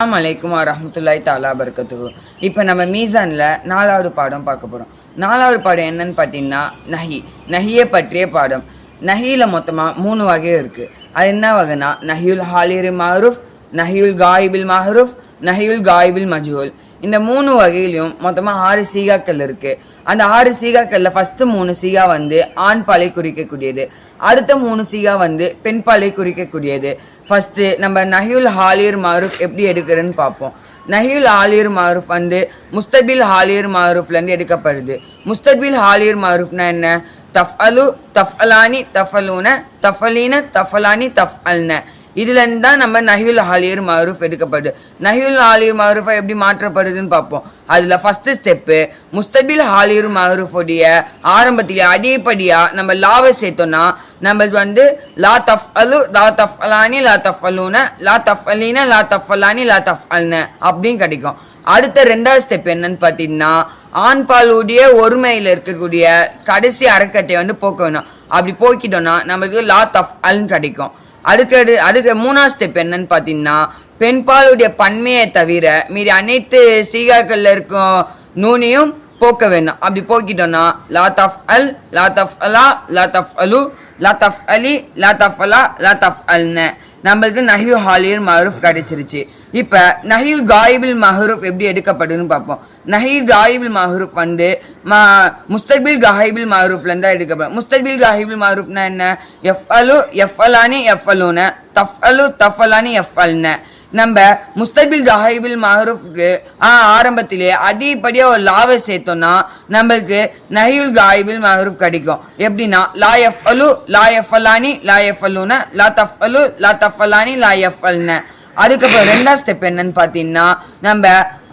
அஸ்லாம் அலைக்கும் வரஹ்மத்துல்லாஹி தாலா பர்கத்து இப்போ நம்ம மீசானில் நாலாவது பாடம் பார்க்க போகிறோம் நாலாவது பாடம் என்னன்னு பார்த்தீங்கன்னா நஹி. நஹியை பற்றிய பாடம். நஹியில் மொத்தமாக மூணு வகை இருக்குது அது என்ன வகைனா நஹியுல் ஹாலிர் மஹரூஃப் நஹியுல் காயிபில் மஹரூஃப் நஹியுல் காயிபில் மஜூல் இந்த மூணு வகையிலையும் மொத்தமாக ஆறு சீகாக்கள் இருக்குது அந்த ஆறு சீகாக்களில் ஃபஸ்ட்டு மூணு சீகா வந்து ஆண் பாலை குறிக்கக்கூடியது. அடுத்த மூணு சீகா வந்து பெண் பாலை குறிக்கக்கூடியது. ஃபஸ்ட்டு நம்ம நஹியுல் ஹாலிர் மாரூஃப் எப்படி எடுக்கிறதுன்னு பார்ப்போம். நஹியுல் ஹாலிர் மாரூஃப் வந்து முஸ்தபில் ஹாலிர் மாரூஃப்லேருந்து எடுக்கப்படுது. முஸ்தபில் ஹாலிர் மாரூஃப்னா என்ன? தஃப் அலு தஃப் அலானி தஃப் அலூன தஃப் அலீன தஃப் அலானி தஃப் அல்ன. இதுலேருந்து தான் நம்ம நஹியுல் ஹாலியர் மாரூஃப் எடுக்கப்படுது. நஹியுல் ஹாலியர் மாரூஃபா எப்படி மாற்றப்படுதுன்னு பார்ப்போம். அதில் ஃபஸ்ட்டு ஸ்டெப்பு முஸ்தபில் ஹாலியர் மாரூஃபுடைய ஆரம்பத்தில் அதேபடியாக நம்ம லாவை சேர்த்தோன்னா நம்மளுக்கு வந்து லா தஃப் அலு லா தஃப் அலானி லா தஃப் அலூன லா தஃப் அலீன லா தஃப் அலானி லா தஃப் அல்ன அப்படின்னு கிடைக்கும். அடுத்த ரெண்டாவது ஸ்டெப் என்னன்னு பார்த்தீங்கன்னா ஆண்பாலுடைய ஒருமையில் இருக்கக்கூடிய கடைசி அறக்கட்டை வந்து போக்க வேணும் அப்படி போக்கிட்டோம்னா நம்மளுக்கு லா தஃப் அல்னு கிடைக்கும். அடுத்தது அடுத்த மூணாவது ஸ்டெப் என்னன்னு பார்த்தீங்கன்னா பெண்பாலுடைய பன்மையை தவிர மீறி அனைத்து சீகாக்கள்ல இருக்கும் நூனையும் போக்க வேணும் அப்படி போக்கிட்டோம்னா லாத் ஆஃப் அல் லாத் ஆஃப் அலா லாத் ஆஃப் அலு லாத் ஆஃப் அலி லாத் ஆஃப் அலா லாத் ஆஃப் அல்னு. நம்மளுக்கு நஹியூ ஹாலியர் மஹரூஃப் கிடைச்சிருச்சு. இப்போ நஹீர் காயிபில் மஹரூப் எப்படி எடுக்கப்படுன்னு பார்ப்போம். நஹீர் காயிபில் மஹரூப் வந்து மா முஸ்தபில் காஹிபில் மஹரூப்லேருந்து தான் எடுக்கப்படும். முஸ்தபில் காஹிபில் மஹரூப்னா என்ன? எஃப் அலு எஃப் அலானி எஃப் அலூன தஃப் அலு தஃப் அலானி எஃப் நம்ம முஸ்தபில் காயிபில் மஹரூஃப்க்கு ஆரம்பத்திலே அதிகப்படியாக ஒரு லாவை சேர்த்தோம்னா நம்மளுக்கு நஹியுல் காயிபில் மஹரூஃப் கிடைக்கும். எப்படின்னா லா எஃப் அலு லா எஃப் அலானி லா எஃப் அலூன லா தஃப் அலு லா தஃப் அலானி லா எஃப் அல்ன அதுக்கப்புறம் ரெண்டாம் ஸ்டெப் என்னன்னு பார்த்தீங்கன்னா நம்ம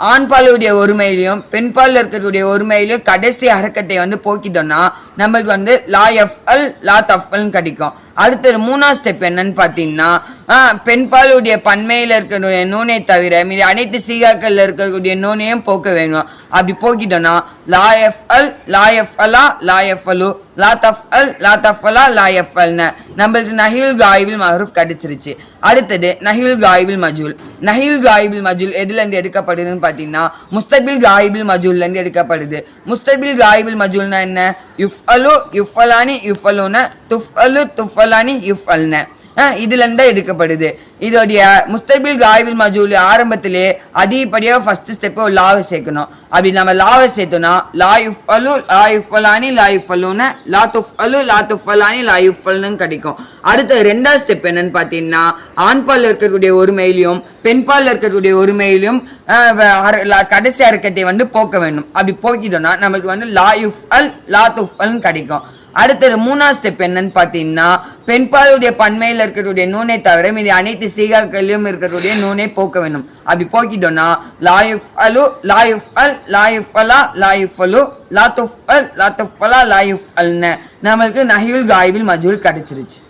ஆண் பாலுடைய ஒருமையிலையும் பெண் பாலில் இருக்கக்கூடிய ஒருமையிலையும் கடைசி அறக்கட்டை வந்து போக்கிட்டோம்னா நம்மளுக்கு வந்து லா எஃப் அல் லா தஃப்அல்னு கிடைக்கும் அடுத்தது மூணாவது ஸ்டெப் என்னன்னு பார்த்தீங்கன்னா பெண்பாலுடைய பெண் பாலுடைய பன்மையில் இருக்கக்கூடிய நூனை தவிர மீது அனைத்து சீகாக்களில் இருக்கக்கூடிய நூனையும் போக்க வேணும். அப்படி போக்கிட்டோம்னா லா எஃப் அல் லா எஃப் அலா லா எஃப் அலு லா தஃப் அல் லா தஃப் அலா லா எஃப் அல்னு நம்மளுக்கு நஹில் காயிபில் மஹரூப் கிடைச்சிருச்சு. அடுத்தது நஹில் காயிபில் மஜூல். நஹில் காயிபில் மஜூல் எதுலேருந்து எடுக்கப்படுதுன்னு பார்த்தீங்கன்னா முஸ்தபில் காயிபில் மஜூல்ல இருந்து எடுக்கப்படுது. முஸ்தபில் காயிபில் மஜூல்னா என்ன? யுஃப் அலு யுஃபலானி யுஃபலுன யுஃப் துஃப் அலு துஃப் அலானி யுஃப் அல்ன எடுக்கப்படுது. இதோடைய முஸ்தபில் காய்வில் மஜூல் ஆரம்பத்திலே அதிகப்படியாக ஃபர்ஸ்ட் ஸ்டெப்பை லாவை சேர்க்கணும். அப்படி நம்ம லாவை சேர்த்தோம்னா லா யுஃபலு அலு லா யுஃபலானி லா யுஃப் லா துஃப் அலு லா துஃபலானி லா யுஃபல்னு கிடைக்கும். அடுத்த ரெண்டாவது ஸ்டெப் என்னன்னு பார்த்தீங்கன்னா ஆண்பாலில் இருக்கக்கூடிய ஒருமையிலையும் பெண்பாலில் இருக்கக்கூடிய ஒருமையிலையும் கடைசி அறக்கத்தை வந்து போக்க வேண்டும். அப்படி போக்கிட்டோம்னா நம்மளுக்கு வந்து லா யுஃப் அல் லா துஃப் கிடைக்கும். அடுத்தது மூணாவது ஸ்டெப் என்னன்னு பார்த்தீங்கன்னா பெண்பாலுடைய பன்மையில் இருக்கக்கூடிய நூனை தவிர மீது அனைத்து சீகாக்களிலும் இருக்கக்கூடிய நூனை போக்க வேண்டும். அப்படி போக்கிட்டோம்னா லாயுஃப் அலு லாயுஃப் அல் லாயுஃப் அலா லாயுஃப் அலு லாத்துஃப் அல் லாத்துஃப் அலா லாயுஃப் அல்னு நம்மளுக்கு நஹியுல் காய்வில் மஜூல் கிடைச்சிருச்சு.